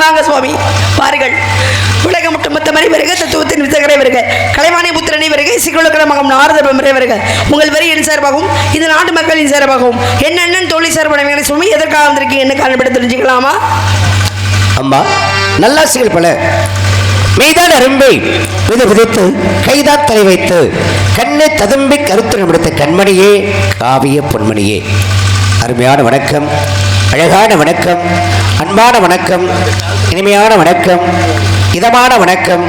வாங்க சுவாமி. பாருங்கள். உலகம் மட்டும் மொத்த மறை வருக தத்துவத்தின் வித்தகரை வருக கலைவாணி புத்திரனை வருக சிக்குலக்கல மகம் நாரத வருக. உங்கள் வரி என் சார்பாகவும் இது நாட்டு மக்களின் சார்பாகவும் என்ன அண்ணன் தோழி சார்பான சுவாமி எதற்காக வந்திருக்கீங்க என்ன காரணப்பட தெரிஞ்சுக்கலாமா? அம்மா நல்லாசிகள் பல. மெய்தான் அரும்பை வித விதைத்து கைதான் தலை வைத்து கண்ணை ததும்பி கருத்து முடித்த கண்மணியே காவிய பொன்மணியே. அருமையான வணக்கம். அழகான வணக்கம். அன்பான வணக்கம். இனிமையான வணக்கம். இதமான வணக்கம்.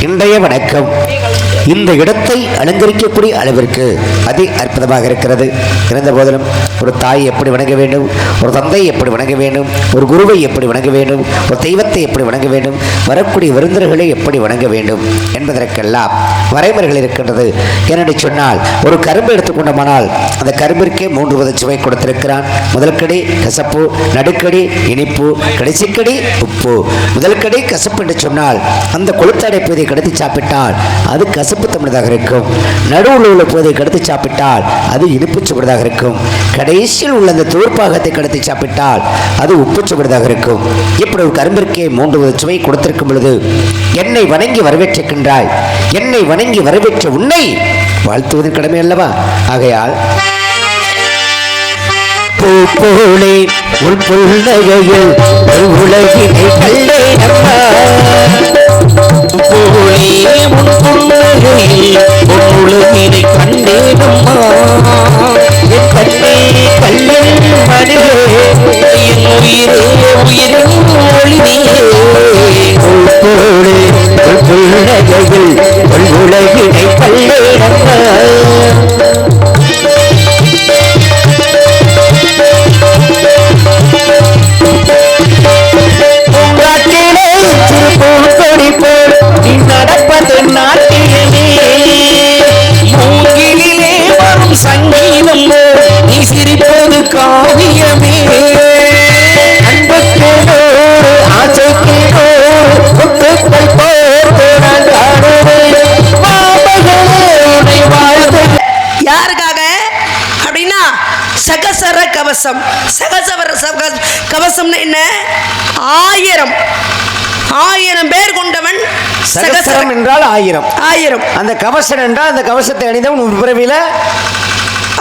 இன்றைய வணக்கம். இந்த இடத்தை அலங்கரிக்கக்கூடிய அளவிற்கு அதி அற்புதமாக இருக்கிறது. இருந்த போதிலும் ஒரு தாய் எப்படி வணங்க வேண்டும்? ஒரு தந்தை எப்படி வணங்க வேண்டும்? ஒரு குருவை எப்படி வணங்க வேண்டும்? ஒரு தெய்வத்தை எப்படி வணங்க வேண்டும்? வரக்கூடிய விருந்தர்களை எப்படி வணங்க வேண்டும்? என்பதற்கெல்லாம் வரைமுறைகள் இருக்கின்றது. ஏனென்று சொன்னால் ஒரு கரும்பு எடுத்துக்கொண்டோமானால் அந்த கரும்பிற்கே மூன்று வித சுவை கொடுத்திருக்கிறான். முதல்கடி கசப்பு நடுக்கடி இனிப்பு கடைசிக்கடி உப்பு. முதல்கடி கசப்பு என்று சொன்னால் அந்த கொளுத்தடை பகுதியை கடுத்து சாப்பிட்டால் அது கச கசப்பு தமிழதாக இருக்கும். நடுவில் உள்ள போதை கடத்தி சாப்பிட்டால் அது இனிப்பு சுவடுதாக இருக்கும். கடைசியில் உள்ள அந்த தோற்பாகத்தை கடத்தி சாப்பிட்டால் அது உப்பு சுவடுதாக இருக்கும். இப்படி ஒரு கரும்பிற்கே மூன்று வித சுவை கொடுத்திருக்கும் பொழுது என்னை வணங்கி வரவேற்றிருக்கின்றாய். என்னை வணங்கி வரவேற்ற உன்னை வாழ்த்துவதன் கடமை அல்லவா? ஆகையால் பூ போலே உன் புன்னகையில் ஒரு உலகினை கண்டேன் அம்மா போலே உன் புன்னகையில் உன் உலகினை கண்டேனம்மா என் கண்ணே கண்ணில் மணியே என் உயிரே உயிரின் ஒளியே பூ போலே உன் புன்னகையில் ஒரு உலகினை கண்டேன் வரும் சங்கீதம் போல் நீ சிரிப்பது காவியமே. முத்துக்கள் யாருக்காக? அப்படின்னா சகசர கவசம். சகசவர சக- கவசம்னு என்ன? ஆயிரம். ஆயிரம் பேர் கொண்டவன் சகசர சகசரம் என்றால் ஆயிரம். ஆயிரம். அந்த கவசம் என்றால் அந்த கவசத்தை அணிந்தவன் ஒரு பிறவில.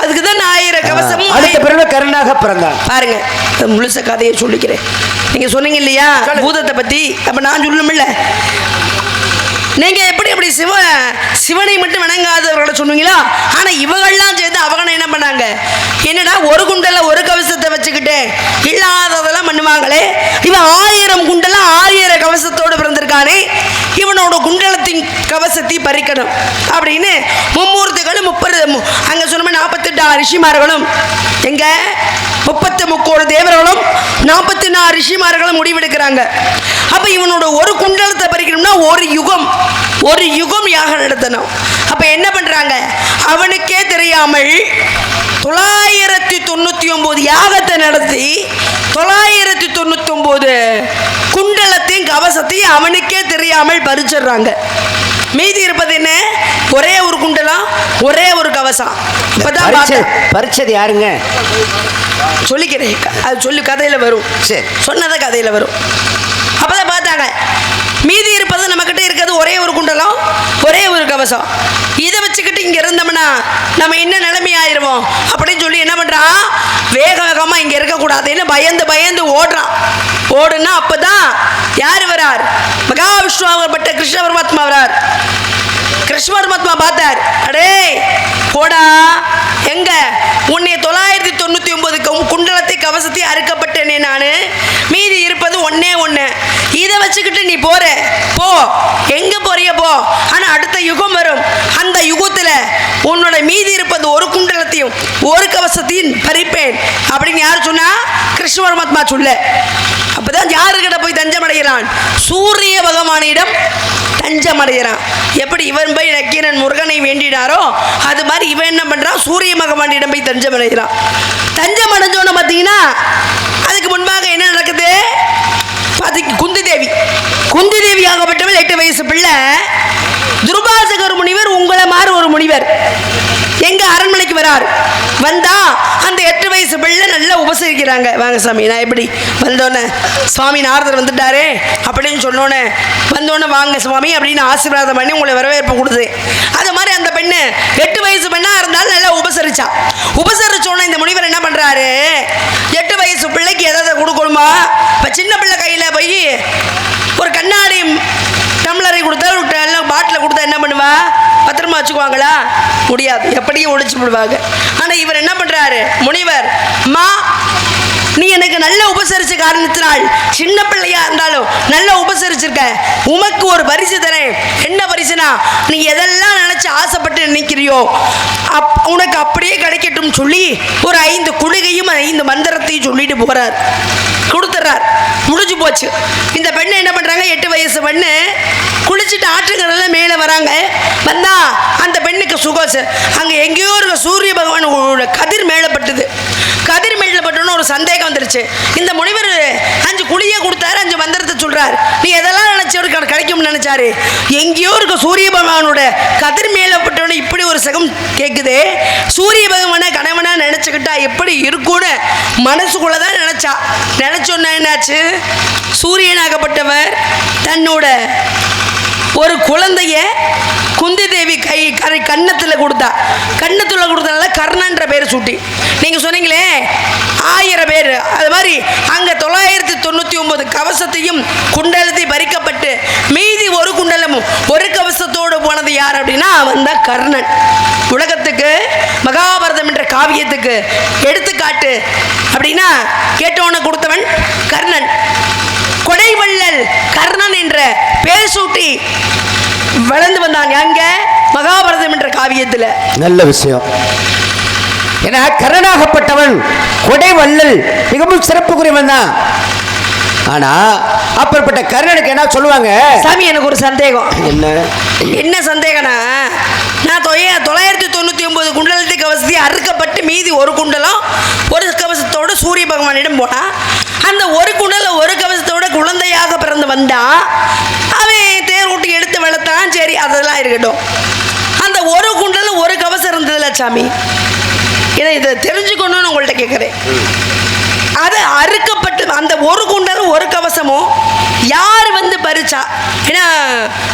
அதுக்கு தான் ஆயிரம் கவசம் அடுத்த பிறவில கருணாக பிறந்தான். பாருங்க முழுச கதையை சொல்லிக்கிறேன். நீங்க சொன்னீங்க இல்லையா? பூதத்தை பத்தி. அப்ப நான் சொல்லணும்ல நீங்கள் எப்படி எப்படி சிவ சிவனை மட்டும் வணங்காதவர்களை சொன்னீங்களா ஆனால் இவங்கள்லாம் சேர்ந்து அவங்க என்ன பண்ணாங்க? என்னடா ஒரு குண்டல ஒரு கவசத்தை வச்சுக்கிட்டு இல்லாததெல்லாம் பண்ணுவாங்களே? இவன் ஆயிரம் குண்டல ஆயிரம் கவசத்தோடு பிறந்திருக்கானே? இவனோட குண்டலத்தின் கவசத்தை பறிக்கணும். அப்படின்னு மும்மூர்த்திகளும் முப்பது மு- அங்க சொன்ன நாற்பத்தெட்டு ரிஷிமார்களும் எங்க? முப்பத்து முக்கோடு தேவர்களும் நாற்பத்தி நாலு ரிஷிமார்களும் முடிவெடுக்கிறாங்க. அப்போ இவனோட ஒரு குண்டலத்தை பறிக்கணும்னா ஒரு யுகம். ஒரு யுகம் யாகம் நடத்தணும். அப்ப என்ன பண்றாங்க? அவனுக்கே தெரியாமல் தொள்ளாயிரத்தி தொண்ணூத்தி ஒன்பது யாகத்தை நடத்தி தொள்ளாயிரத்தி தொண்ணூத்தி ஒன்பது குண்டலத்தையும் கவசத்தையும் அவனுக்கே தெரியாமல் பறிச்சிடுறாங்க. மீதி இருப்பது என்ன? ஒரே ஒரு குண்டலம் ஒரே ஒரு கவசம் இப்பதான். பறிச்சது யாருங்க? சொல்லிக்கிறேன். அது சொல்லி கதையில வரும். சரி. சொன்னத கதையில வரும். அப்பதான் பார்த்தாங்க. சுற்றி இருப்பது நம்மக்கிட்ட இருக்கிறது ஒரே ஒரு குண்டலம் ஒரே ஒரு கவசம். இதை வச்சுக்கிட்டு இங்க இருந்தோம்னா நம்ம என்ன நிலைமை ஆயிருவோம் அப்படின்னு சொல்லி என்ன பண்றான் வேக வேகமா இங்க இருக்கக்கூடாதுன்னு பயந்து பயந்து ஓடுறான் ஓடுனா அப்பதான் யார் வரார்? மகாவிஷ்ணுவாகப்பட்ட கிருஷ்ண பரமாத்மா வரார். கிருஷ்ண பரமாத்மா பார்த்தார். அடே போடா. எங்க? உன்னை தொள்ளாயிரத்தி தொண்ணூத்தி ஒன்பது குண்டலத்தை கவசத்தை அறுக்கப்பட்டேனே நானு. மீதி இருப்பது ஒன்னே ஒன்று இதை வச்சுக்கிட்டு நீ போற. போ. எங்க போறிய போ. ஆனா அடுத்த யுகம் வரும். அந்த யுகத்துல உன்னோட மீதி இருப்பது ஒரு குண்டலத்தையும் ஒரு கவசத்தையும் பறிப்பேன். அப்படின்னு யார் சொன்னா? கிருஷ்ண பரமாத்மா சொல்ல. அப்பதான் யாருக்கிட்ட போய் தஞ்சம் அடைகிறான்? சூரிய பகவானிடம் தஞ்சம் அடைகிறான். எப்படி இவன் போய் நக்கீரன் முருகனை வேண்டினாரோ அது மாதிரி இவன் என்ன பண்றான்? சூரிய பகவானிடம் போய் தஞ்சம் அடைகிறான். தஞ்சம் அடைஞ்சோன்னு பார்த்தீங்கன்னா அதுக்கு முன்பாக என்ன நடக்குது பாத்தீங்க குந்தி தேவி குந்தி தேவி ஆகப்பட்டவள் எட்டு வயசு பிள்ளை. துர்பாசகர் முனிவர் உங்களை மாதிரி ஒரு முனிவர். எங்க அரண்மனைக்கு வரார். வந்தா அந்த எட்டு வயசு பிள்ளை நல்லா உபசரிக்கிறாங்க. வாங்க சாமி நான் எப்படி? வந்தோன்னே சுவாமி நாரதர் வந்துட்டாரே அப்படின்னு சொன்னோன்னே வந்தோன்னே வாங்க சுவாமி அப்படின்னு ஆசீர்வாதம் பண்ணி உங்களை வரவேற்பு கொடுத்து அது மாதிரி அந்த பெண்ணு எட்டு வயசு பெண்ணா இருந்தாலும் நல்லா உபசரிச்சா. உபசரிச்சோன்னே இந்த முனிவர் என்ன பண்றாரு? எட்டு வயசு பிள்ளைக்கு எதாவது கொடுக்கணுமா? இப்போ சின்ன பிள்ளை கையில் போய் ஒரு கண்ணாடி டம்ளரை கொடுத்தா ஒரு பாட்டில் கொடுத்தா என்ன பண்ணுவா? பத்திரமா வச்சுக்குவாங்களா? முடியாது. எப்படியும் ஒழிச்சு விடுவாங்க ஆனால் இவர் என்ன பண்ணுறாரு முனிவர் அம்மா நீ எனக்கு நல்ல உபசரிச்ச காரணத்தினால் சின்ன பிள்ளையா இருந்தாலும் நல்லா உபசரிச்சிருக்க. உமக்கு ஒரு பரிசு தரேன். என்ன பரிசுனா நீ எதெல்லாம் நினைச்சு ஆசைப்பட்டு நினைக்கிறியோ அப் உனக்கு அப்படியே கிடைக்கட்டும் சொல்லி ஒரு ஐந்து குளிகையும் ஐந்து மந்திரத்தையும் சொல்லிட்டு போறார். கொடுத்துட்றார் முடிஞ்சு போச்சு. இந்த பெண்ணு என்ன பண்ணுறாங்க எட்டு வயசு பெண்ணு. குளிச்சுட்டு ஆற்றுங்கள்ல மேலே வராங்க. வந்தால் அந்த பெண்ணுக்கு சுகோசு. அங்கே எங்கேயோ இருக்க சூரிய பகவான் கதிர் மேலப்பட்டது கதிர் மேலே பட்டோன்னு ஒரு சந்தேகம் வந்துருச்சு. இந்த முனிவர் அஞ்சு குழியை கொடுத்தாரு அஞ்சு மந்திரத்தை சொல்கிறார் நீ எதெல்லாம் நினைச்சவருக்கு கிடைக்கும்னு நினச்சாரு? எங்கேயோ இருக்க சூரிய பகவானோட கதிர் மேலே பட்டோன்னு இப்படி ஒரு சகம் கேட்குது சூரிய பகவானை கணவனாக நினச்சிக்கிட்டா எப்படி இருக்கும்னு மனசுக்குள்ளே தான் நினச்சா. நினச்சோன்னா என்னாச்சு? சூரியனாகப்பட்டவர் தன்னோட ஒரு குழந்தைய குந்தி தேவி கை கரை கன்னத்தில் கொடுத்தா. கன்னத்தில் கொடுத்தனால கர்ணன்ற பேர் சூட்டி. நீங்கள் சொன்னீங்களே ஆயிரம் பேர். அது மாதிரி அங்கே தொள்ளாயிரத்தி தொண்ணூற்றி ஒம்பது கவசத்தையும் குண்டலத்தையும் பறிக்கப்பட்டு மீதி ஒரு குண்டலமும் ஒரு கவசத்தோடு போனது யார் அப்படின்னா அவன் தான் கர்ணன். உலகத்துக்கு மகாபாரதம் என்ற காவியத்துக்கு எடுத்துக்காட்டு அப்படின்னா கேட்டவனை கொடுத்தவன் கர்ணன். கொடைவள்ளல் கர்ணன் என்ற பேர் சூட்டி வளர்ந்து வந்தாங்க அங்க மகாபாரதம் என்ற காவியத்துல. நல்ல விஷயம். ஏன்னா கரணாகப்பட்டவன் கொடை வள்ளல் மிகவும் சிறப்புக்குரியவன் தான். ஆனா அப்பேற்பட்ட கர்ணனுக்கு என்ன சொல்லுவாங்க? சாமி எனக்கு ஒரு சந்தேகம். என்ன? என்ன சந்தேகம்னா நான் தொய தொள்ளாயிரத்தி தொண்ணூற்றி ஒன்பது குண்டலத்தை கவசத்தை அறுக்கப்பட்டு மீதி ஒரு குண்டலம் ஒரு கவசத்தோட சூரிய பகவானிடம் போனான் அந்த ஒரு குண்டலில் ஒரு கவசத்தோட குழந்தையாக பிறந்து வந்தான் அவன் தேர் ஊட்டி எடுத்து வளர்த்தான் சரி அதெல்லாம் இருக்கட்டும். அந்த ஒரு குண்டலம் ஒரு கவசம் இருந்ததுல சாமி. ஏன்னா இதை தெரிஞ்சுக்கணும்னு உங்கள்கிட்ட கேட்குறேன் அது அறுக்கப்பட்டு அந்த ஒரு குண்டலும் ஒரு கவசமும் யார் வந்து பறிச்சா? ஏன்னா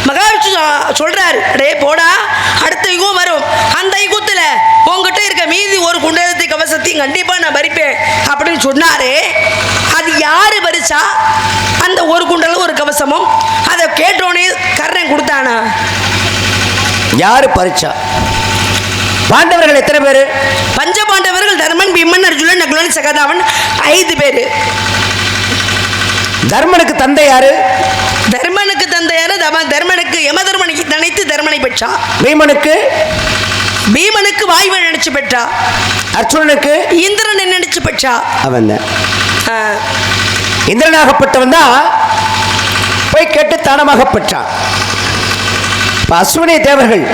மகாவிஷ்ணு சொ- சொல்றாரு டே போடா அடுத்த யுகம் வரும். அந்த யுகத்தில் உங்ககிட்ட இருக்க மீதி ஒரு குண்டரத்தை கவசத்தையும் கண்டிப்பாக நான் பறிப்பேன். அப்படின்னு சொன்னாரு. அது யார் பறிச்சா? அந்த ஒரு குண்டலும் ஒரு கவசமும். அதை கேட்டோன்னே கர்ணன் கொடுத்தானா? யாரு பறிச்சா? பாண்டவர்கள் எத்தனை பேரு? பஞ்சபாண்டவர்கள் தர்மன் பீமன் அர்ஜுனன் நகுலன் சகதாவன் ஐந்து பேர். தர்மனுக்கு தந்தை யாரு? தர்மனுக்கு தந்தையான தம தர்மனுக்கு யம தர்மனுக்கு நினைத்து தர்மனை பெற்றா. பீமனுக்கு? பீமனுக்கு வாய்வன் நினைச்சு பெற்றா. அர்ஜுனனுக்கு? இந்திரனை நினைச்சு பெற்றா? அவன் இந்திரனாகப்பட்டவன் தான் போய் கேட்டு தானமாக பெற்றான் இப்ப அஸ்வினி தேவர்கள்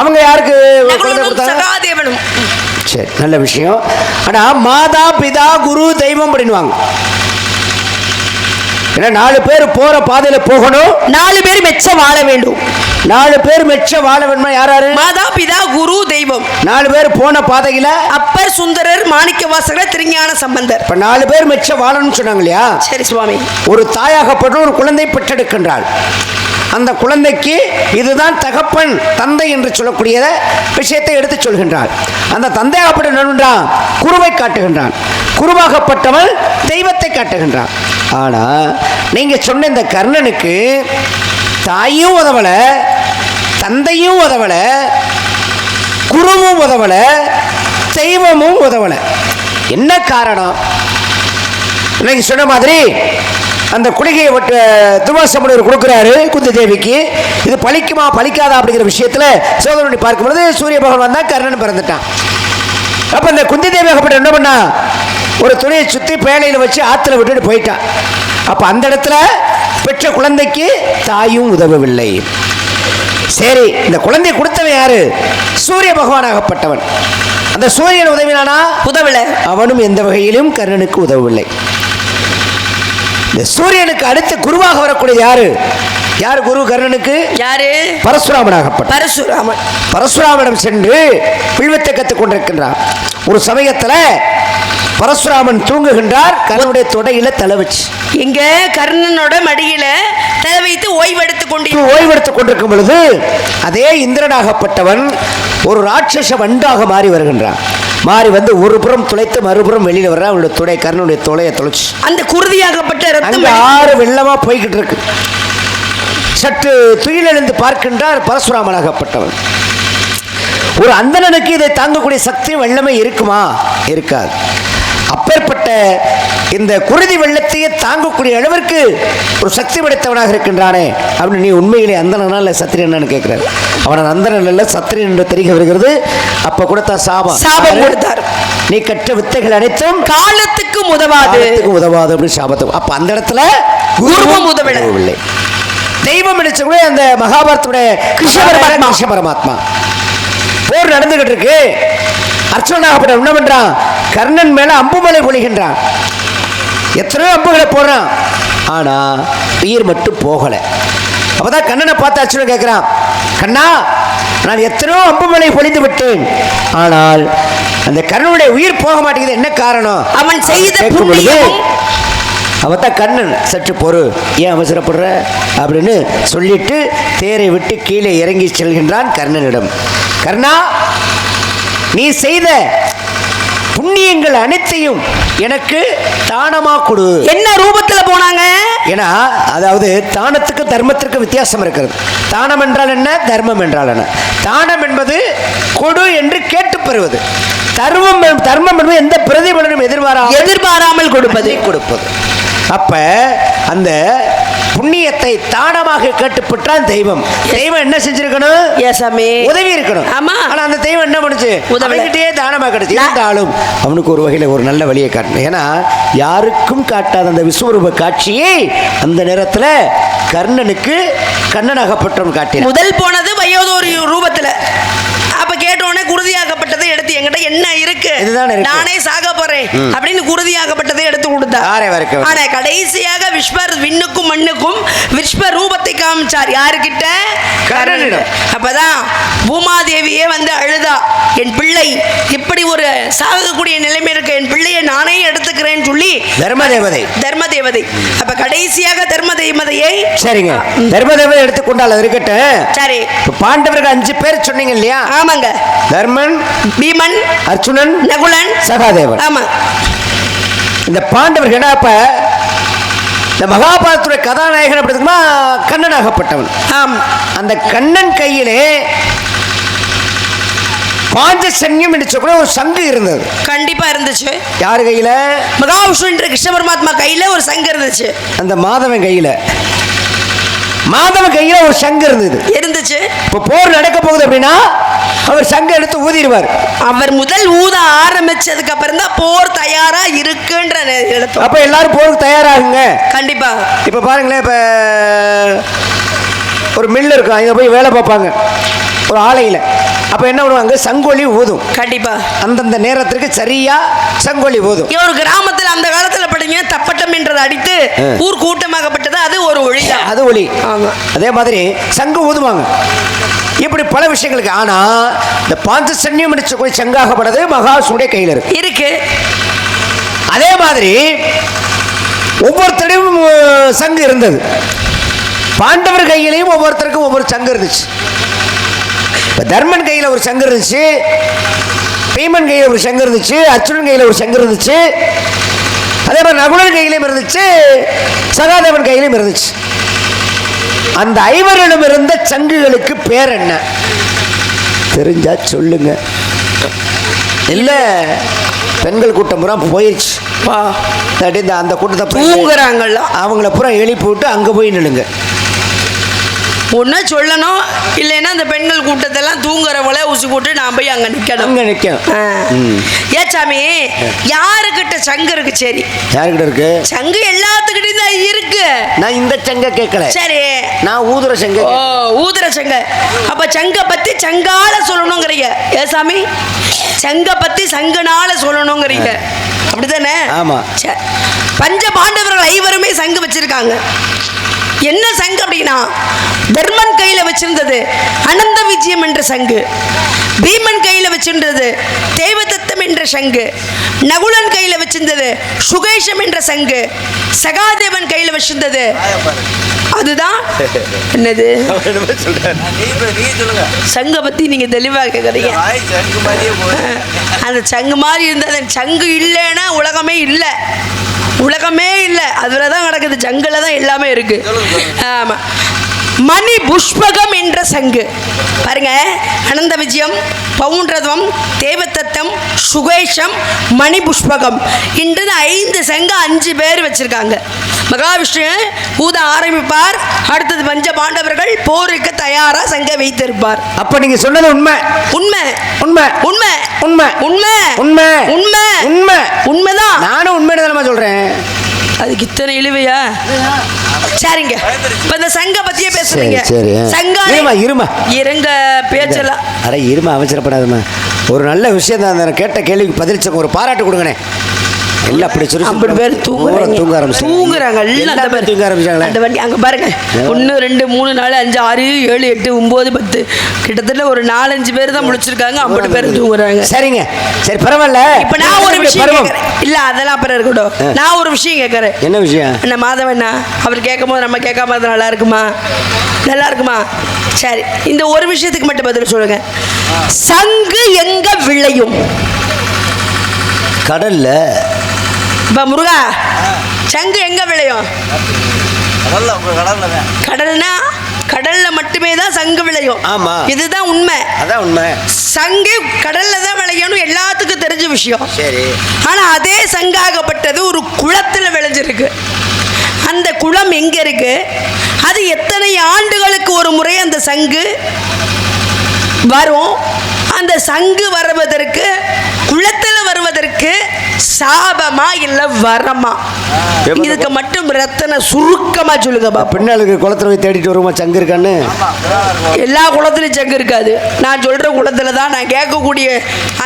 அவங்க யாருக்கு குழந்தை கொடுத்தாங்க? சரி நல்ல விஷயம். ஆனா மாதா பிதா குரு தெய்வம் அப்படின்வாங்க ஏன்னா நாலு பேர் போற பாதையில போகணும். நாலு பேர் மெச்ச வாழ வேண்டும். நாலு பேர் மெச்ச வாழ வேணுமா? யாராரு மாதா பிதா குரு தெய்வம். நாலு பேர் போன பாதையில அப்பர் சுந்தரர் மாணிக்க வாசகர் திருஞான சம்பந்தர். இப்ப நாலு பேர் மெச்ச வாழணும்னு சொன்னாங்க இல்லையா? சரி சுவாமி. ஒரு தாயாகப்பட்ட ஒரு குழந்தை பெற்றெடுக்கின்றாள். அந்த குழந்தைக்கு இதுதான் தகப்பன் தந்தை என்று சொல்லக்கூடிய விஷயத்தை எடுத்து சொல்கின்றாள் அந்த தந்தை அப்படி நண்பன்றான் குருவை காட்டுகின்றான். குருவாகப்பட்டவன் தெய்வத்தை காட்டுகின்றான். ஆனால் நீங்கள் சொன்ன இந்த கர்ணனுக்கு தாயும் உதவல தந்தையும் உதவல குருவும் உதவல தெய்வமும் உதவல. என்ன காரணம்? இன்னைக்கு சொன்ன மாதிரி அந்த குளிகையை விட்டு துர்வாசமுனிவர் கொடுக்குறாரு குந்தி தேவிக்கு. இது பலிக்குமா பலிக்காதா அப்படிங்கிற விஷயத்துல சோதனை பார்க்கும் பொழுது சூரிய பகவான் வந்தா கர்ணன் பிறந்துட்டான். அப்ப இந்த குந்தி தேவி ஆகப்பட்ட என்ன பண்ணா? ஒரு துணியை சுத்தி பேழையில வச்சு ஆத்துல விட்டுட்டு போயிட்டான் அப்ப அந்த இடத்துல பெற்ற குழந்தைக்கு தாயும் உதவவில்லை. சரி இந்த குழந்தையை கொடுத்தவன் யாரு? சூரிய பகவானாகப்பட்டவன் அந்த சூரியன் உதவினானா? உதவல. அவனும் எந்த வகையிலும் கர்ணனுக்கு உதவவில்லை. இந்த சூரியனுக்கு அடுத்து குருவாக வரக்கூடிய யாரு? யார் குரு கர்ணனுக்கு? யாரு? பரசுராமனாகப்பட்ட பரசுராமன். பரசுராமனிடம் சென்று வில்வத்தை கற்றுக் கொண்டிருக்கின்றான் ஒரு சமயத்துல பரசுராமன் தூங்குகின்றார் கர்ணனுடைய தொடையில தலை வச்சு இங்க கர்ணனோட மடியில தலை வைத்து ஓய்வெடுத்துக் கொண்டு ஓய்வெடுத்துக் கொண்டிருக்கும் பொழுது அதே இந்திரனாகப்பட்டவன் ஒரு ராட்சச வண்டாக மாறி வருகின்றான். மாறி வந்து ஒரு புறம் துளைத்து மறுபுறம் வெளியில வர்றான் அவனுடைய துடை கர்ணனுடைய தொலையை தொலைச்சு. அந்த குருதியாகப்பட்ட ரத்தம் அங்க ஆறு வெள்ளமா போய்கிட்டு இருக்கு. சற்று துயிலெழுந்து பார்க்கின்றார் பரசுராமனாகப்பட்டவன். ஒரு அந்தணனுக்கு இதை தாங்கக்கூடிய சக்தி வெள்ளமே இருக்குமா? இருக்காது. அப்பேற்பட்ட இந்த குருதி வெள்ளத்தையே தாங்கக்கூடிய அளவிற்கு ஒரு சக்தி படைத்தவனாக இருக்கின்றானே அப்படின்னு நீ உண்மையிலே அந்தணனா இல்லை சத்திரியனான்னு கேட்கிறார். அவன் அந்தணன் இல்லை சத்திரியன் என்று தெரிய வருகிறது. அப்ப கொடுத்த சாபம். சாபம் கொடுத்தார். நீ கற்ற வித்தைகள் அனைத்தும் காலத்துக்கு உதவாது. உதவாது அப்படின்னு சாபத்தை. அப்ப அந்த இடத்துல குருவும். உதவவில்லை. தெய்வம் நினைச்ச கூட அந்த மகாபாரத்துடைய. கிருஷ்ண பரமாத்மா. போர் நடந்துகிட்டு இருக்கு. அர்ச்சனாகப்பட்ட என்ன பண்றான்? கர்ணன் மேல அம்புமலை பொழிகின்றான். எத்தனையோ அம்புகளை போடுறான். ஆனா உயிர் மட்டும் போகல. அப்பதான் கண்ணனை பார்த்து அர்ச்சனை கேட்கிறான் கண்ணா நான் எத்தனையோ அம்புமலை பொழிந்து விட்டேன். ஆனால் அந்த கர்ணனுடைய உயிர் போக மாட்டேங்குது. என்ன காரணம்? அவன் செய்த பொழுது, அவத்தான் கண்ணன் சற்று பொறு. ஏன் அவசரப்படுற அப்படின்னு சொல்லிட்டு தேரை விட்டு கீழே இறங்கி செல்கின்றான் கர்ணனிடம். கர்ணா நீ செய்த புண்ணியங்கள் அனைத்தையும் எனக்கு தானமா கொடு. என்ன ரூபத்துல போனாங்க? ஏன்னா அதாவது தானத்துக்கும் தர்மத்திற்கும் வித்தியாசம் இருக்கிறது. தானம் என்றால் என்ன? தர்மம் என்றால் என்ன? தானம் என்பது கொடு என்று கேட்டு பெறுவது. தர்மம் தர்மம் என்பது எந்த பிரதிபலனும் எதிர்பாராமல் எதிர்பாராமல் கொடுப்பது. பதி கொடுப்பது. அப்ப அந்த புண்ணியத்தை தானமாக கேட்டு பெற்றான் தெய்வம் தெய்வம் என்ன செஞ்சிருக்கணும்? ஏசாமி உதவி இருக்கணும். ஆமா. ஆனா அந்த தெய்வம் என்ன பண்ணுச்சு? உதவல. அவன்கிட்டயே தானமா கிடைச்சு. இருந்தாலும் அவனுக்கு ஒரு வகையில ஒரு நல்ல வழியை காட்டணும். ஏன்னா யாருக்கும் காட்டாத அந்த விஸ்வரூப காட்சியை அந்த நேரத்துல கர்ணனுக்கு கண்ணனாகப்பட்டவன் காட்டினான். முதல் போனது வயோதோரி ரூபத்துல. அப்ப கேட்ட உடனே குருதியாகப்பட்டதை எடுத்து என்கிட்ட என்ன இருக்கு. நானே சாக போறேன் அப்படின்னு குருதியாகப்பட்டதை எடுத்து கொடுத்தா. யாரை வரைக்கும்? ஆனா கடைசியாக விஸ்வர் விண்ணுக்கும் மண்ணுக்கும் விஸ்வ ரூபத்தை காமிச்சார். யாருக்கிட்ட? கர்ணனிடம். அப்பதான் பூமாதேவியே வந்து அழுதா என் பிள்ளை இப்படி ஒரு சாகக்கூடிய நிலைமை இருக்கு என் பிள்ளையை நானே எடுத்துக்கிறேன்னு சொல்லி தர்ம தேவதை தர்ம தேவதை அப்ப கடைசியாக தர்ம தேவதையை சரிங்க. தர்ம தேவதை எடுத்துக்கொண்டால் இருக்கட்டும் சரி. பாண்டவர்கள் அஞ்சு பேர் சொன்னீங்க இல்லையா? ஆமாங்க. தர்மன் பீமன் அர்ச்சுனன் நகுலன். சகாதேவன். ஆமா. இந்த பாண்டவர்கள் அப்ப? இந்த மகாபாரத்துடைய கதாநாயகன் அப்படி இருக்குமா? கண்ணனாகப்பட்டவன். ஆம். அந்த கண்ணன் கையிலே பாஞ்சசன்யம் என்று சொல்லக்கூடிய ஒரு சங்கு இருந்தது. கண்டிப்பா இருந்துச்சு. யார் கையில? மகாவிஷ்ணு என்ற கிருஷ்ண பரமாத்மா கையில ஒரு சங்கம் இருந்துச்சு. அந்த மாதவன் கையில. மாதவன் கையில ஒரு சங்கு இருந்தது. இருந்துச்சு. இப்ப போர் நடக்க போகுது அப்படின்னா அவர் சங்க எடுத்து ஊதிடுவார். அவர் முதல் ஊத ஆரம்பிச்சதுக்கு அப்புறம் தான் போர் தயாரா இருக்குன்ற அப்ப எல்லாரும் போருக்கு தயாராகுங்க. கண்டிப்பா. இப்ப பாருங்களேன் இப்ப ஒரு மில் இருக்கும் அங்க போய் வேலை பார்ப்பாங்க. ஒரு ஆலையில. அப்ப என்ன பண்ணுவாங்க? சங்கொலி ஊதும். கண்டிப்பா. அந்தந்த நேரத்திற்கு சரியா சங்கொலி ஊதும். ஒரு கிராமத்துல அந்த காலத்துல படிங்க தப்பட்டம் என்றது அடித்து. ஊர் கூட்டமாகப்பட்டது அது ஒரு ஒளிதான் அது ஒளி. அதே மாதிரி சங்கு ஊதுவாங்க. இப்படி பல விஷயங்களுக்கு ஆனா இந்த பாஞ்சசன்யம் அடிச்சக்கூடிய சங்காகப்பட்டது மகாசுடைய கையில் இருக்கு. இருக்கு. அதே மாதிரி ஒவ்வொருத்தரையும் சங்கு இருந்தது. பாண்டவர் கையிலையும் ஒவ்வொருத்தருக்கும் ஒவ்வொரு சங்கு இருந்துச்சு. இப்போ தர்மன் கையில் ஒரு சங்கு இருந்துச்சு பீமன் கையில் ஒரு சங்கு இருந்துச்சு அர்ஜுனன் கையில் ஒரு சங்கு இருந்துச்சு. அதே மாதிரி நகுலன் கையிலையும் இருந்துச்சு சகாதேவன் கையிலையும் இருந்துச்சு. அந்த ஐவரிடம் இருந்த சங்குகளுக்கு பேர் என்ன? தெரிஞ்சா சொல்லுங்க. இல்ல பெண்கள் கூட்டம் பூரா போயிருச்சு. அந்த கூட்டத்தை போய் தூங்குறாங்கல்ல அவங்கள பூரா எழுப்பி விட்டு அங்க போய் நில்லுங்க. ஒண்ணு சொல்லணும் இல்லைன்னா அந்த பெண்கள் கூட்டத்தெல்லாம் தூங்குறவள உசு கூட்டு நான் போய் அங்க நிக்கணும். அங்க நிக்கணும். ஆ. ம். ஏன் சாமி யாருக்கிட்ட சங்கு இருக்கு சரி? யாருக்கிட்ட இருக்கு? சங்கு எல்லாத்துக்கிட்டையும் தான் இருக்கு. நான் இந்த சங்க கேட்கல. சரி. நான் ஊதுற சங்க ஓ ஊதுற சங்க. அப்ப சங்க பத்தி சங்கால சொல்லணுங்கிறீங்க. ஏ சாமி சங்க பத்தி சங்கனால சொல்லணுங்கிறீங்க. அப்படிதானே ஆமா. சரி. பஞ்ச பாண்டவர்கள் ஐவருமே சங்கு வச்சிருக்காங்க. என்ன சங்கு அப்படின்னா? தர்மன் கையில வச்சிருந்தது அனந்த விஜயம் என்ற சங்கு. பீமன் கையில வச்சிருந்தது தேவதத்தம் என்ற சங்கு. நகுலன் கையில வச்சிருந்தது சுகேஷம் என்ற சங்கு. சகாதேவன் கையில வச்சிருந்தது அதுதான் என்னது? சங்க பத்தி நீங்க தெளிவா கேக்குறீங்க. அந்த சங்கு மாதிரி இருந்தது சங்கு இல்லைன்னா உலகமே இல்லை. உலகமே இல்லை. அதில் தான் கிடக்குது. சங்குல தான் எல்லாமே இருக்கு. ஆமாம் மணி புஷ்பகம் என்ற சங்கு. பாருங்க அனந்த விஜயம் பவுண்டரதம் தேவதத்தம் சுகேஷம் மணி புஷ்பகம் இன்று ஐந்து சங்கு அஞ்சு பேர் வச்சிருக்காங்க. மகாவிஷ்ணு ஊத ஆரம்பிப்பார் அடுத்தது பஞ்ச பாண்டவர்கள் போருக்கு தயாரா சங்க வைத்திருப்பார். அப்ப நீங்க சொன்னது உண்மை. உண்மை. உண்மை. உண்மை. உண்மை. உண்மை. உண்மை. உண்மை. உண்மை. உண்மைதான். நானும் உண்மை சொல்றேன். அதுக்கு இத்தனை இழுவையா? சரிங்க. இப்ப இந்த சங்க பத்தியே பேசுறீங்க. சரி. சங்காரி இருமா. இருங்க பேச்செல்லாம். அட இருமா அவசரப்படாதம்மா ஒரு நல்ல விஷயம் தான் கேட்ட கேள்விக்கு பதில் ஒரு பாராட்டு கொடுங்கண்ணே. எல்லாம் அப்படி சொல்லி ஐம்பது பேர் தூங்குறாங்க. தூங்க ஆரம்பிச்சாங்க தூங்குறாங்க எல்லாம் அந்த பாரு. தூங்க ஆரம்பிச்சாங்களே அந்த வண்டி அங்க பாருங்க. ஒன்று ரெண்டு மூணு நாலு அஞ்சு ஆறு ஏழு எட்டு ஒன்பது பத்து. கிட்டத்தட்ட ஒரு நாலஞ்சு பேர் தான் முடிச்சிருக்காங்க ஐம்பது பேர் தூங்குறாங்க. சரிங்க. சரி பரவாயில்ல. இப்ப நான் ஒரு விஷயம் இல்ல அதெல்லாம் அப்புறம் இருக்கட்டும். நான் ஒரு விஷயம் கேட்கறேன் என்ன விஷயம்? என்ன மாதவண்ணா அவர் கேட்கும் போது நம்ம கேட்காம இருந்தா நல்லா இருக்குமா? நல்லா இருக்குமா? சரி இந்த ஒரு விஷயத்துக்கு மட்டும் பதில் சொல்லுங்க. சங்கு எங்க விளையும்? கடல்ல இப்ப முருகா. சங்கு எங்க விளையும்? கடல்னா கடல்ல மட்டுமே தான் சங்கு விளையும். ஆமா. இதுதான் உண்மை. அதான் உண்மை. சங்கு கடல்ல தான் விளையணும் எல்லாத்துக்கும் தெரிஞ்ச விஷயம். சரி. ஆனா அதே சங்காகப்பட்டது ஒரு குளத்துல விளைஞ்சிருக்கு. அந்த குளம் எங்க இருக்கு? அது எத்தனை ஆண்டுகளுக்கு ஒரு முறை அந்த சங்கு? வரும் அந்த சங்கு வருவதற்கு குளத்துல வருவதற்கு சாபமா இல்ல வரமா? இதுக்கு மட்டும் ரத்தன சுருக்கமா சொல்லுங்க இருக்கிற குளத்துல போய் தேடிட்டு வருமா சங்கு இருக்கான்னு? எல்லா குளத்துலையும் சங்கு இருக்காது. நான் சொல்ற குளத்துல தான் நான் கேட்கக்கூடிய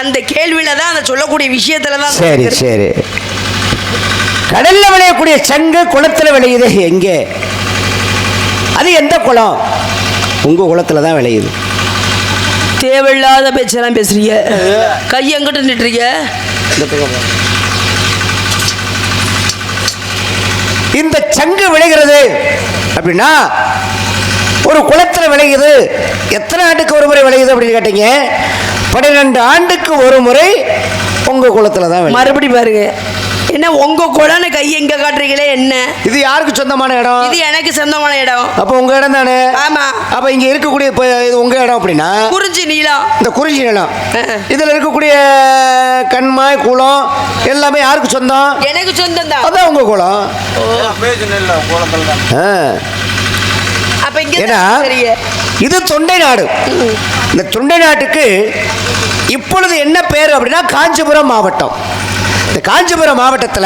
அந்த கேள்வியில தான் அந்த சொல்லக்கூடிய விஷயத்துல தான் சரி. சரி. கடல்ல விளையக்கூடிய சங்கு குளத்துல விளையுது. எங்கே? அது எந்த குளம்? உங்க குளத்துல தான் விளையுது. தேவையில்லாத பேச்செல்லாம் பேசுறீங்க. கை எங்கிட்ட நிட்டுறீங்க இந்த பக்கம் பா. இந்த சங்கு விளைகிறது அப்படின்னா ஒரு குளத்துல விளையுது. எத்தனை ஆண்டுக்கு ஒரு முறை விளையுது அப்படின்னு கேட்டீங்க. பன்னிரெண்டு ஆண்டுக்கு ஒரு முறை உங்க குளத்துல தான் மறுபடி பாருங்க. என்ன உங்க குளம்னு கை எங்க காட்டுறீங்களே என்ன? இது யாருக்கு சொந்தமான இடம்? இது எனக்கு சொந்தமான இடம். அப்போ உங்க இடம் தானே? ஆமா. அப்ப இங்க இருக்கக்கூடிய இப்ப இது உங்க இடம் அப்படின்னா? குறிஞ்சி நீளம். இந்த குறிஞ்சி நிலம் அஹ். இதுல இருக்கக்கூடிய கண்மாய் குளம் எல்லாமே யாருக்கு சொந்தம்? எனக்கு சொந்தம் தான். அதான் உங்க குளம். ஆ. அப்ப இங்க ஏன்னா. இது தொண்டை நாடு. இந்த தொண்டை நாட்டுக்கு இப்பொழுது என்ன பேர் அப்படின்னா காஞ்சிபுரம் மாவட்டம். இந்த காஞ்சிபுரம் மாவட்டத்தில்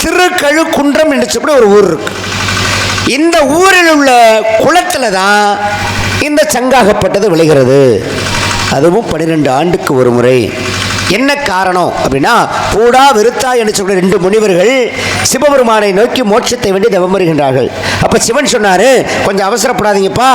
திருக்கழுக்குன்றம் என்று சொல்லி ஒரு ஊர் இருக்கு. இந்த ஊரில் உள்ள குளத்தில் தான் இந்த சங்காகப்பட்டது விளைகிறது. அதுவும் பன்னிரெண்டு ஆண்டுக்கு ஒரு முறை. என்ன காரணம் அப்படின்னா பூடா விருத்தா என்று சொல்ற ரெண்டு முனிவர்கள் சிவபெருமானை நோக்கி மோட்சத்தை வேண்டி தவம் வருகின்றார்கள். அப்ப சிவன் சொன்னாரு கொஞ்சம் அவசரப்படாதீங்கப்பா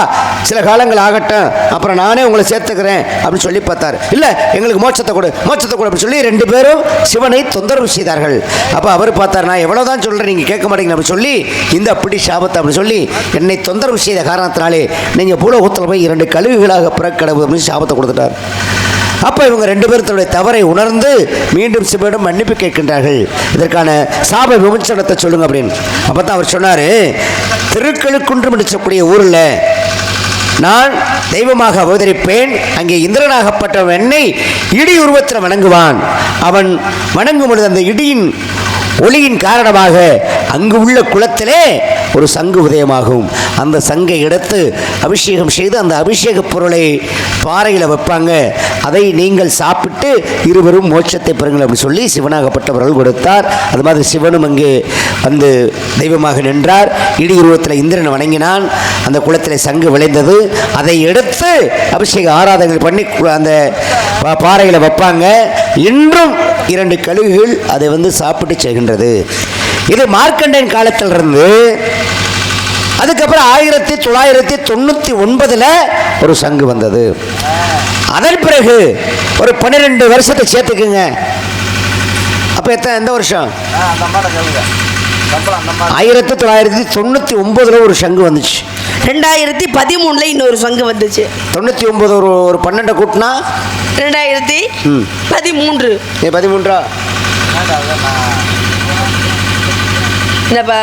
சில காலங்கள் ஆகட்டும் அப்புறம் நானே உங்களை சேர்த்துக்கிறேன் அப்படின்னு சொல்லி பார்த்தார். இல்ல எங்களுக்கு மோட்சத்தை கொடு மோட்சத்தை கொடு அப்படின்னு சொல்லி ரெண்டு பேரும் சிவனை தொந்தரவு செய்தார்கள். அப்ப அவர் பார்த்தார் நான் எவ்வளவுதான் சொல்றேன் நீங்க கேட்க மாட்டீங்க அப்படின்னு சொல்லி இந்த அப்படி சாபத்தை அப்படின்னு சொல்லி என்னை தொந்தரவு செய்த காரணத்தினாலே நீங்க பூலோகத்தில் போய் இரண்டு கழுகுகளாக பிறக்கடவு அப்படின்னு சாபத்தை கொடுத்துட்டார். அப்போ இவங்க ரெண்டு பேரும் தன்னுடைய தவறை உணர்ந்து மீண்டும் சிவனிடம் மன்னிப்பு கேட்கின்றார்கள். இதற்கான சாப விமர்சனத்தை சொல்லுங்க அப்படின்னு. அப்போ தான் அவர் சொன்னார் திருக்கழுக்குன்றம் என்று சொல்லக்கூடிய ஊரில் நான் தெய்வமாக அவதரிப்பேன். அங்கே இந்திரனாகப்பட்டவன் என்னை இடி உருவத்தில் வணங்குவான். அவன் வணங்கும் பொழுது அந்த இடியின் ஒளியின் காரணமாக அங்கு உள்ள குளத்திலே ஒரு சங்கு உதயமாகும். அந்த சங்கை எடுத்து அபிஷேகம் செய்து அந்த அபிஷேக பொருளை பாறையில் வைப்பாங்க. அதை நீங்கள் சாப்பிட்டு இருவரும் மோட்சத்தை பெறுங்கள் அப்படின்னு சொல்லி சிவனாகப்பட்டவர்கள் கொடுத்தார். அது மாதிரி சிவனும் அங்கே வந்து தெய்வமாக நின்றார். இடி உருவத்தில் இந்திரன் வணங்கினான். அந்த குளத்தில் சங்கு விளைந்தது. அதை எடுத்து அபிஷேக ஆராதனை பண்ணி அந்த பா- வைப்பாங்க. இன்றும் இரண்டு கழுகுகள் அதை வந்து சாப்பிட்டு செல்கின்றது. இது மார்க்கண்டன் காலத்திலிருந்து அதுக்கப்புறம் ஆயிரத்தி தொள்ளாயிரத்தி தொண்ணூத்தி ஒன்பதுல ஒரு சங்கு வந்தது. அதன் பிறகு ஒரு பன்னிரெண்டு வருஷத்தை சேர்த்துக்குங்க. அப்ப எத்தனை எந்த வருஷம்? ஆயிரத்தி தொள்ளாயிரத்தி தொண்ணூத்தி ஒன்பதுல ஒரு சங்கு வந்துச்சு. ரெண்டாயிரத்தி பதிமூணுல இன்னொரு சங்கு வந்துச்சு. தொண்ணூத்தி ஒன்பது ஒரு ஒரு பன்னெண்டை கூட்டினா? ரெண்டாயிரத்தி. பதிமூன்று. பதிமூன்றா? என்னப்பா?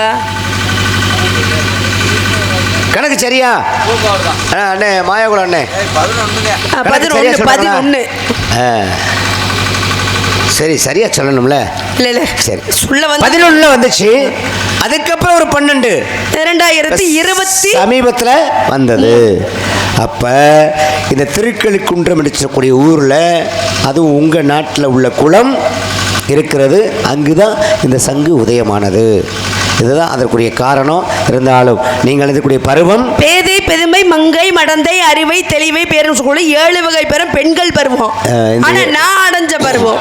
கணக்கு சரியா? அண்ணா, அண்ணே மாயாகுலம் அண்ணே. பதினொன்று? பதினொன்று. சரி சரியா சொல்லணும்ல? இல்ல இல்ல. சரி. சொல்ல வந்து பதினொன்னுல வந்துச்சு. அதுக்கப்புறம் ஒரு பன்னெண்டு. ரெண்டாயிரத்தி இருபத்தி சமீபத்தில் வந்தது. அப்ப இந்த திருக்களிக்குன்றம் சொல்லக்கூடிய ஊர்ல அதுவும் உங்க நாட்டில் உள்ள குளம் இருக்கிறது. அங்குதான் இந்த சங்கு உதயமானது. இதுதான் அதற்குரிய காரணம். இருந்தாலும் நீங்கள் எழுதக்கூடிய பருவம். பேதை பெருமை மங்கை மடந்தை அறிவை தெளிவை பேரும் சொல்லி ஏழு வகை பெறும் பெண்கள் பருவம். ஆ, இந்த- ஆனா நான் அடைஞ்ச பருவம்.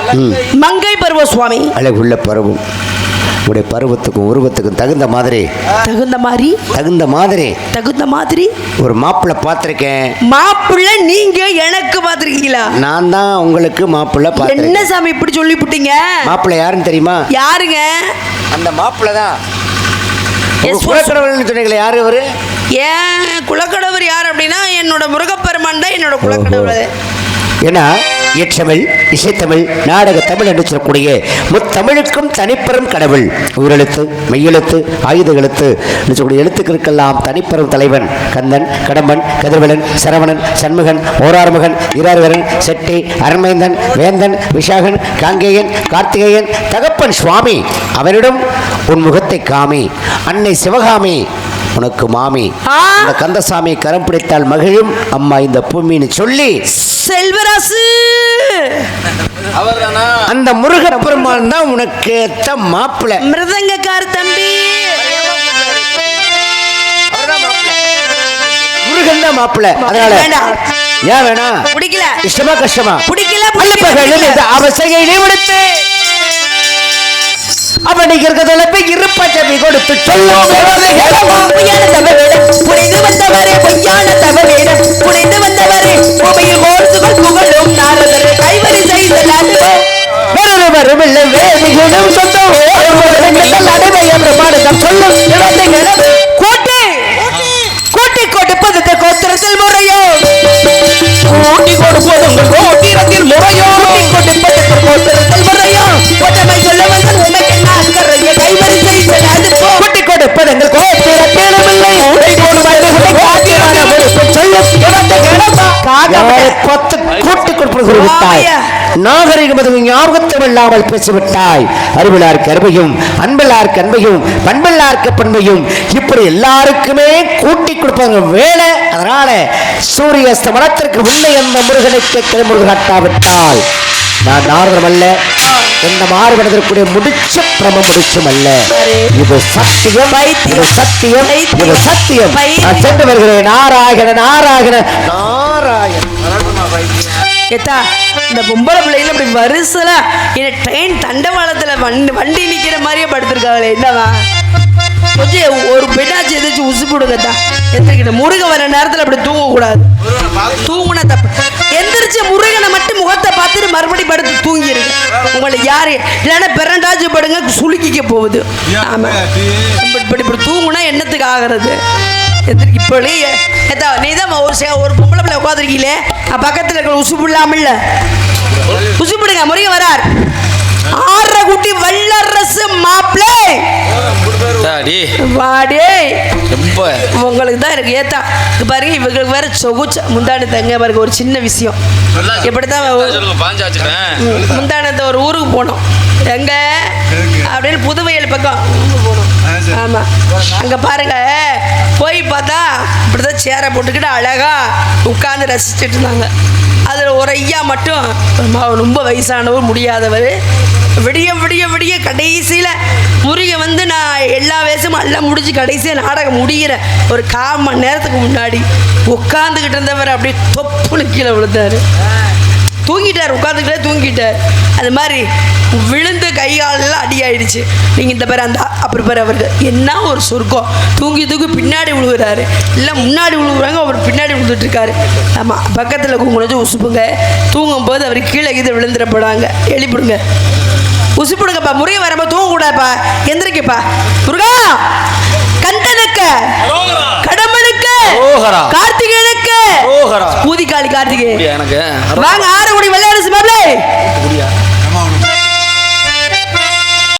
மங்கை பருவம் சுவாமி. அழகுள்ள பருவம். உடைய பருவத்துக்கும் உருவத்துக்கும் தகுந்த மாதிரி. தகுந்த மாதிரி? தகுந்த மாதிரி. தகுந்த மாதிரி? ஒரு மாப்பிள்ளை பார்த்துருக்கேன். மாப்பிள்ளை நீங்க எனக்கு பாத்திருக்கீங்களா நான் தான் உங்களுக்கு மாப்பிள்ளை என்ன பார்த்துருக்கேன் சாமி இப்படி சொல்லிவிட்டீங்க மாப்பிள்ளை யாருன்னு தெரியுமா? யாருங்க? அந்த மாப்பிள்ளை தான். குலக்கடவுள்னு சொன்னீங்களே யாரு அவரு? ஏன் குலக்கடவுர் யார் அப்படின்னா என்னோட முருகப்பெருமான் தான் என்னோட குலக்கடவுள். ஏன்னா இயற்றமிழ் இசைத்தமிழ் நாடக தமிழ் என்று சொல்லக்கூடிய முத்தமிழுக்கும் தனிப்பெரும் கடவுள். உயிரெழுத்து மெய்யெழுத்து ஆயுத எழுத்து என்று சொல்லக்கூடிய எழுத்துக்களுக்கெல்லாம் தனிப்பெரும் தலைவன். கந்தன் கடம்பன் கதிர்வலன் சரவணன் சண்முகன் ஓராறுமுகன் இராறுவரன் செட்டி அரண்மைந்தன் வேந்தன் விஷாகன் காங்கேயன் கார்த்திகேயன் தகப்பன் சுவாமி. அவனிடம் உன் முகத்தை காமி. அன்னை சிவகாமி உனக்கு மாமி. இந்த கந்தசாமி கரம் பிடித்தால் மகிழும். அம்மா இந்த பூமின்னு சொல்லி செல்வராசு. அந்த முருகப்பெருமான் தான் உனக்கு ஏத்த மாப்பிள்ளை மிருதங்கக்கார தம்பி. முருகன் தான் மாப்பிள்ளை அதனால வேண்டாம். ஏன் வேணாம்? பிடிக்கல. இஷ்டமா கஷ்டமா? பிடிக்கல அல்லப்பகல் பிடிக்கல. விடுத்து அவனுக்கு இருக்கிறதெல்லாம் இருப்பச்சபி கொடுத்து சொல்லும் பொய்யான தவறிடம் புனைந்து வந்தவரே பொய்யான தவறிடம் புனைந்து வந்தவரே பூமியில் ஓர்சுகள் புகழும் நாரதரை கைவரி செய்தலாடுவோ வேறொருவரும் இல்லை வேதிகளும் சொந்தம். அடிமை என்று பாடுதம் சொல்லும் இழந்தைகளும் கூட்டு. கூட்டி கொடுப்பது கோத்திரத்தில் முறையோ? கூட்டி கொடுப்பது உங்கள் கோத்திரத்தில் முறையோ? கூட்டி கொடுப்பது கோத்திரத்தில் முறையோ? ஒற்றமை சொல்ல வந்த உண்மைக்கு நான் அக்கறையை கைவரி செய்தலாடுவோ கூட்டி கொடுப்பது எங்கள் கோத்திரத்திலும் இல்லை உடை போடுவது கோத்திரான விருப்பம் சொல்லும் இழந்தைகளும் யாரை பத்து கூட்டி கொடுப்பது விட்டாய் ஆயா. நாகரிகம் அதுவும் ஞாபகத்தம் இல்லாமல் பேசிவிட்டாய். அறிவிலார்க்கு அருமையும் அன்பில்லார்க்கு அன்பையும் பண்பில்லார்க்கு பண்பையும். இப்படி எல்லாருக்குமே கூட்டி கொடுப்பாங்க வேலை. அதனால சூரிய ஸ்தமனத்திற்கு முன்னே அந்த முருகனுக்கு கிளம்புறது காட்டாவிட்டால். நான் நாரதம் அல்ல. எந்த மாறுபடுவதற்குரிய முடிச்ச பிரம முடிச்சும் அல்ல இது சத்தியம். இது சத்தியம். இது சத்தியம். நான் சென்று வருகிறேன். நாராயண நாராயண. நாராயண. ஏத்தா இந்த பொம்பளை பிள்ளைல இப்படி வரிசலா என்ன ட்ரெயின் தண்டவாளத்துல வண்டி வண்டி நிக்கிற மாதிரியே படுத்திருக்காங்களே என்னவா? கொஞ்சம் ஒரு பெண்ணாச்சு எதிர்த்து உசு போடுங்கத்தா எந்திரிக்கிட்ட முருகன் வர நேரத்தில் அப்படி தூங்கக்கூடாது. தூங்குனா தப்பு. எந்திரிச்சு முருகனை மட்டும் முகத்தை தூங்கிருங்க உங்களை யாரு? இல்லைன்னா பிறண்டாச்சு படுங்க சுளுக்கிக்க போகுது. ஆமா. இப்படி இப்படி தூங்குனா என்னத்துக்கு ஆகிறது? இப்படி ஏத்தா நீ தான் ஒரு சே- ஒரு பொம்பளை பிள்ளை உட்காந்துருக்கீங்களே பக்கத்தில் இருக்கிற உசு புள்ளாமல்ல உசு பிடுங்க முருகன் வரார். ஆற குட்டி வல்லரசு மாப்பிள்ளை டாடி வாடே. ரொம்ப. உங்களுக்கு தான் இருக்கு. ஏத்தா இங்க பாருங்க இவங்களுக்கு வேற சொகுச்ச முந்தானு தங்க பாருங்க ஒரு சின்ன விஷயம். வச்சுக்கிறேன் முந்தானத்தை ஒரு ஊருக்கு போனோம். எங்க? அப்படின்னு புதுவையல் பக்கம். போனோம். ஆமா. அங்க பாருங்க போய் பார்த்தா இப்படிதான் சேரை போட்டுக்கிட்டு அழகா உட்கார்ந்து ரசிச்சுட்டு இருந்தாங்க. அதில் ஒரு ஐயா மட்டும் ரொம்ப- ரொம்ப வயசானவர் முடியாதவர். விடிய விடிய விடிய கடைசியில் முருகை வந்து நான் எல்லா வேஷமும் எல்லாம் முடிஞ்சு கடைசியாக நாடகம் முடிகிற ஒரு கால் மணி நேரத்துக்கு முன்னாடி உட்காந்துக்கிட்டு இருந்தவர் அப்படியே தொப்புனு கீழே விழுந்தாரு. தூங்கிட்டார் உட்காந்துக்கிட்டே தூங்கிட்டார். அது மாதிரி விழுந்து கை காலெல்லாம் அடி ஆயிடுச்சு நீங்கள் இந்த பேர் அந்த அப்புறம் பேர் அவருக்கு என்ன ஒரு சொர்க்கம். தூங்கி தூக்கி பின்னாடி விழுகுறாரு. இல்லை முன்னாடி விழுகுறாங்க அவர் பின்னாடி விழுந்துட்டுருக்காரு. ஆமாம் பக்கத்தில் குங்குளச்சு உசுப்புங்க. தூங்கும் போது அவர் கீழே கீழே விழுந்துடப்படாங்க. எழுப்பிடுங்க. உசுப்பிடுங்கப்பா முருகன் வரப்ப தூங்கக்கூடாதுப்பா. எந்திரிக்கப்பா. முருகா கந்தனுக்கு கடம்பனுக்கு. கார்த்திகேயனுக்கு. ஊதிக்காளி கார்த்திகே. எனக்கு? வாங்க ஆறு குடி விளையாடு சிமாப்ளே